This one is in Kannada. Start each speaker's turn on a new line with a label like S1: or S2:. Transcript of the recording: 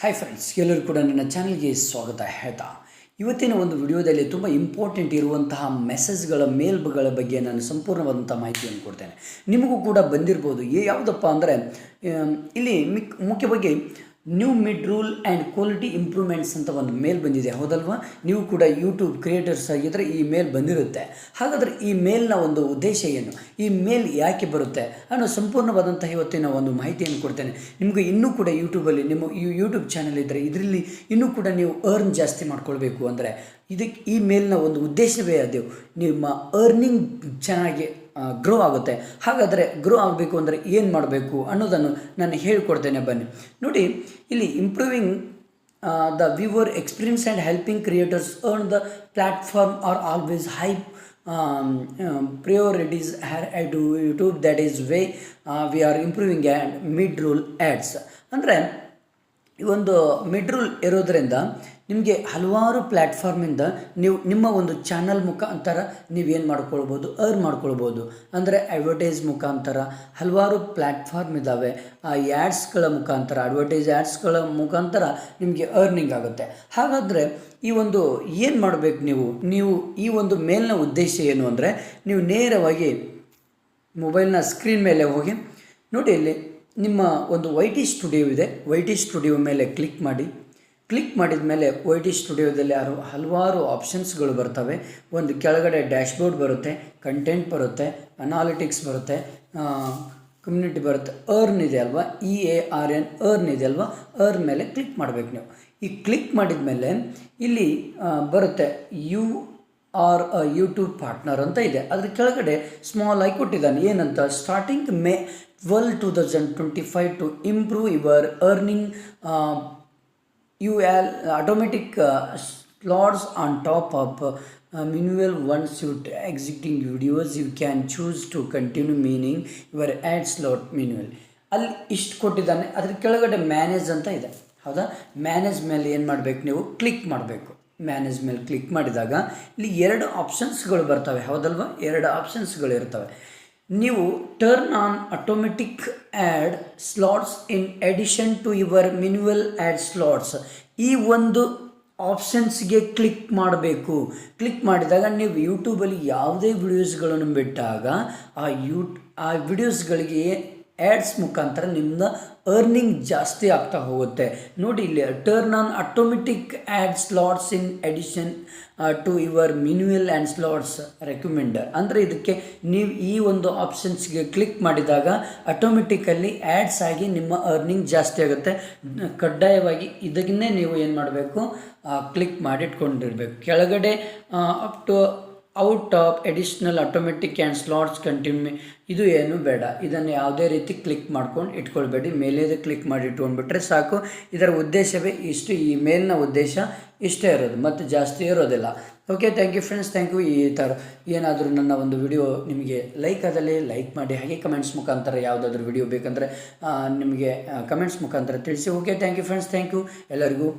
S1: ಹಾಯ್ ಫ್ರೆಂಡ್ಸ್ ಎಲ್ಲರೂ ಕೂಡ ನನ್ನ ಚಾನಲ್ಗೆ ಸ್ವಾಗತ. ಹೇಳ್ತಾ, ಇವತ್ತಿನ ಒಂದು ವಿಡಿಯೋದಲ್ಲಿ ತುಂಬ ಇಂಪಾರ್ಟೆಂಟ್ ಇರುವಂತಹ ಮೆಸೇಜ್ಗಳ ಮೇಲ್ಗಳ ಬಗ್ಗೆ ನಾನು ಸಂಪೂರ್ಣವಾದಂಥ ಮಾಹಿತಿಯನ್ನು ಕೊಡ್ತೇನೆ. ನಿಮಗೂ ಕೂಡ ಬಂದಿರ್ಬೋದು. ಯಾವುದಪ್ಪ ಅಂದರೆ ಇಲ್ಲಿ ಮಿಕ್ ಮುಖ್ಯವಾಗಿ new mid roll and quality improvements ಅಂತ ಒಂದು ಮೇಲ್ ಬಂದಿದೆ, ಹೌದಲ್ವಾ? ನೀವು ಕೂಡ ಯೂಟ್ಯೂಬ್ ಕ್ರಿಯೇಟರ್ಸ್ ಆಗಿದ್ದರೆ ಈ ಮೇಲ್ ಬಂದಿರುತ್ತೆ. ಹಾಗಾದರೆ ಈ ಮೇಲ್ನ ಒಂದು ಉದ್ದೇಶ ಏನು? ಈ ಮೇಲ್ ಯಾಕೆ ಬರುತ್ತೆ? ಅನ್ನೋ ಸಂಪೂರ್ಣವಾದಂತಹ ಇವತ್ತಿನ ಒಂದು ಮಾಹಿತಿಯನ್ನು ಕೊಡ್ತೇನೆ. ನಿಮಗೆ ಇನ್ನೂ ಕೂಡ ಯೂಟ್ಯೂಬಲ್ಲಿ ನಿಮ್ಮ ಈ ಯೂಟ್ಯೂಬ್ ಚಾನಲ್ ಇದ್ದರೆ ಇದರಲ್ಲಿ ಇನ್ನೂ ಕೂಡ ನೀವು ಅರ್ನ್ ಜಾಸ್ತಿ ಮಾಡ್ಕೊಳ್ಬೇಕು ಅಂದರೆ ಇದಕ್ಕೆ ಈ ಮೇಲ್ನ ಒಂದು ಉದ್ದೇಶವೇ ಅದು. ನಿಮ್ಮ ಅರ್ನಿಂಗ್ ಚೆನ್ನಾಗಿ ಗ್ರೋ ಆಗುತ್ತೆ. ಹಾಗಾದರೆ ಗ್ರೋ ಆಗಬೇಕು ಅಂದರೆ ಏನು ಮಾಡಬೇಕು ಅನ್ನೋದನ್ನು ನಾನು ಹೇಳಿಕೊಡ್ತೇನೆ ಬನ್ನಿ. ನೋಡಿ, ಇಲ್ಲಿ improving the viewer experience and helping creators earn the platform are always high priorities YouTube that is way we are improving and mid roll ads ಅಂದರೆ ಈ ಒಂದು ಮಿಡ್ರೂಲ್ ಇರೋದರಿಂದ ನಿಮಗೆ ಹಲವಾರು ಪ್ಲ್ಯಾಟ್ಫಾರ್ಮಿಂದ ನೀವು ನಿಮ್ಮ ಒಂದು ಚಾನಲ್ ಮುಖಾಂತರ ನೀವೇನು ಮಾಡ್ಕೊಳ್ಬೋದು ಅರ್ನ್ ಮಾಡ್ಕೊಳ್ಬೋದು. ಅಂದರೆ ಅಡ್ವರ್ಟೈಸ್ ಮುಖಾಂತರ ಹಲವಾರು ಪ್ಲ್ಯಾಟ್ಫಾರ್ಮ್ ಇದ್ದಾವೆ ಆ ಆ್ಯಡ್ಸ್ಗಳ ಮುಖಾಂತರ ಅಡ್ವರ್ಟೈಸ್ ಆ್ಯಡ್ಸ್ಗಳ ಮುಖಾಂತರ ನಿಮಗೆ ಅರ್ನಿಂಗ್ ಆಗುತ್ತೆ. ಹಾಗಾದರೆ ಈ ಒಂದು ಏನು ಮಾಡಬೇಕು ನೀವು? ನೀವು ಈ ಒಂದು ಮೇಲಿನ ಉದ್ದೇಶ ಏನು ಅಂದರೆ ನೀವು ನೇರವಾಗಿ ಮೊಬೈಲ್ನ ಸ್ಕ್ರೀನ್ ಮೇಲೆ ಹೋಗಿ, ನೋಡಿ ಇಲ್ಲಿ ನಿಮ್ಮ ಒಂದು ವೈ ಟಿ ಸ್ಟುಡಿಯೋ ಇದೆ. ವೈ ಟಿ ಸ್ಟುಡಿಯೋ ಮೇಲೆ ಕ್ಲಿಕ್ ಮಾಡಿ. ಕ್ಲಿಕ್ ಮಾಡಿದ ಮೇಲೆ ವೈ ಟಿ ಸ್ಟುಡಿಯೋದಲ್ಲಿ ಯಾರು ಹಲವಾರು ಆಪ್ಷನ್ಸ್ಗಳು ಬರ್ತವೆ. ಒಂದು ಕೆಳಗಡೆ ಡ್ಯಾಶ್ಬೋರ್ಡ್ ಬರುತ್ತೆ ಕಂಟೆಂಟ್ ಬರುತ್ತೆ ಅನಾಲಿಟಿಕ್ಸ್ ಬರುತ್ತೆ ಕಮ್ಯುನಿಟಿ ಬರುತ್ತೆ. ಅರ್ನ್ ಇದೆ ಅಲ್ವಾ? E A R N earn ಇದೆ ಅಲ್ವಾ? ಅರ್ನ್ ಮೇಲೆ ಕ್ಲಿಕ್ ಮಾಡಬೇಕು ನೀವು. ಈ ಕ್ಲಿಕ್ ಮಾಡಿದ ಮೇಲೆ ಇಲ್ಲಿ ಬರುತ್ತೆ ಯು ಆರ್ ಯೂಟ್ಯೂಬ್ ಪಾರ್ಟ್ನರ್ ಅಂತ ಇದೆ. ಅದ್ರ ಕೆಳಗಡೆ ಸ್ಮಾಲ್ ಆಗಿ ಕೊಟ್ಟಿದ್ದಾನೆ. ಏನಂತ? Starting May twelve two thousand twenty five to improve your earning you'll automatic slots on top of manual ones you existing videos you can choose to continue meaning your ad slot manual ಅಲ್ಲಿ ಇಷ್ಟು ಕೊಟ್ಟಿದ್ದಾನೆ. ಅದ್ರ ಕೆಳಗಡೆ ಮ್ಯಾನೇಜ್ ಅಂತ ಇದೆ. ಹೌದಾ? ಮ್ಯಾನೇಜ್ ಮೇಲೆ ಏನು ಮಾಡಬೇಕು ನೀವು? ಕ್ಲಿಕ್ ಮಾಡಬೇಕು. ಮ್ಯಾನೇಜ್ ಮೇಲೆ ಕ್ಲಿಕ್ ಮಾಡಿದಾಗ ಇಲ್ಲಿ ಎರಡು ಆಪ್ಷನ್ಸ್ಗಳು ಬರ್ತವೆ. ಹೌದಲ್ವಾ? ಎರಡು ಆಪ್ಷನ್ಸ್ಗಳು ಇರ್ತವೆ. ನೀವು turn on automatic ad slots in addition to your manual ad slots ಈ ಒಂದು ಆಪ್ಷನ್ಸ್ಗೆ ಕ್ಲಿಕ್ ಮಾಡಬೇಕು. ಕ್ಲಿಕ್ ಮಾಡಿದಾಗ ನೀವು ಯೂಟ್ಯೂಬಲ್ಲಿ ಯಾವುದೇ ವಿಡಿಯೋಸ್ಗಳನ್ನು ಬಿಟ್ಟಾಗ ಆ ಯೂ ಆ ವಿಡಿಯೋಸ್ಗಳಿಗೆ ಆ್ಯಡ್ಸ್ ಮುಖಾಂತರ ನಿಮ್ಮ ಅರ್ನಿಂಗ್ ಜಾಸ್ತಿ ಆಗ್ತಾ ಹೋಗುತ್ತೆ. ನೋಡಿ ಇಲ್ಲಿ turn on automatic ad slots in addition to your manual and slots recommender ಅಂದರೆ ಇದಕ್ಕೆ ನೀವು ಈ ಒಂದು ಆಪ್ಷನ್ಸ್ಗೆ ಕ್ಲಿಕ್ ಮಾಡಿದಾಗ ಆಟೋಮೆಟಿಕಲ್ಲಿ ಆ್ಯಡ್ಸ್ ಆಗಿ ನಿಮ್ಮ ಅರ್ನಿಂಗ್ ಜಾಸ್ತಿ ಆಗುತ್ತೆ. ಕಡ್ಡಾಯವಾಗಿ ಇದನ್ನೇ ನೀವು ಏನು ಮಾಡಬೇಕು? ಕ್ಲಿಕ್ ಮಾಡಿಟ್ಕೊಂಡಿರಬೇಕು. ಕೆಳಗಡೆ up to out of additional automatic and slots continue ಇದು ಏನು ಬೇಡ. ಇದನ್ನು ಯಾವುದೇ ರೀತಿ ಕ್ಲಿಕ್ ಮಾಡ್ಕೊಂಡು ಇಟ್ಕೊಳ್ಬೇಡಿ. ಮೇಲೇದು ಕ್ಲಿಕ್ ಮಾಡಿ ಇಟ್ಕೊಂಡ್ಬಿಟ್ರೆ ಸಾಕು. ಇದರ ಉದ್ದೇಶವೇ ಇಷ್ಟು. ಈ ಮೇಲಿನ ಉದ್ದೇಶ ಇಷ್ಟೇ ಇರೋದು. ಮತ್ತು ಜಾಸ್ತಿ ಇರೋದಿಲ್ಲ. Okay thank you friends thank you ಈ ಥರ ಏನಾದರೂ ನನ್ನ ಒಂದು ವಿಡಿಯೋ ನಿಮಗೆ ಲೈಕ್ ಆದಲ್ಲಿ ಲೈಕ್ ಮಾಡಿ. ಹಾಗೆ ಕಮೆಂಟ್ಸ್ ಮುಖಾಂತರ ಯಾವುದಾದ್ರೂ ವಿಡಿಯೋ ಬೇಕಂದರೆ ನಿಮಗೆ ಕಮೆಂಟ್ಸ್ ಮುಖಾಂತರ ತಿಳಿಸಿ. Okay thank you friends thank you ಎಲ್ಲರಿಗೂ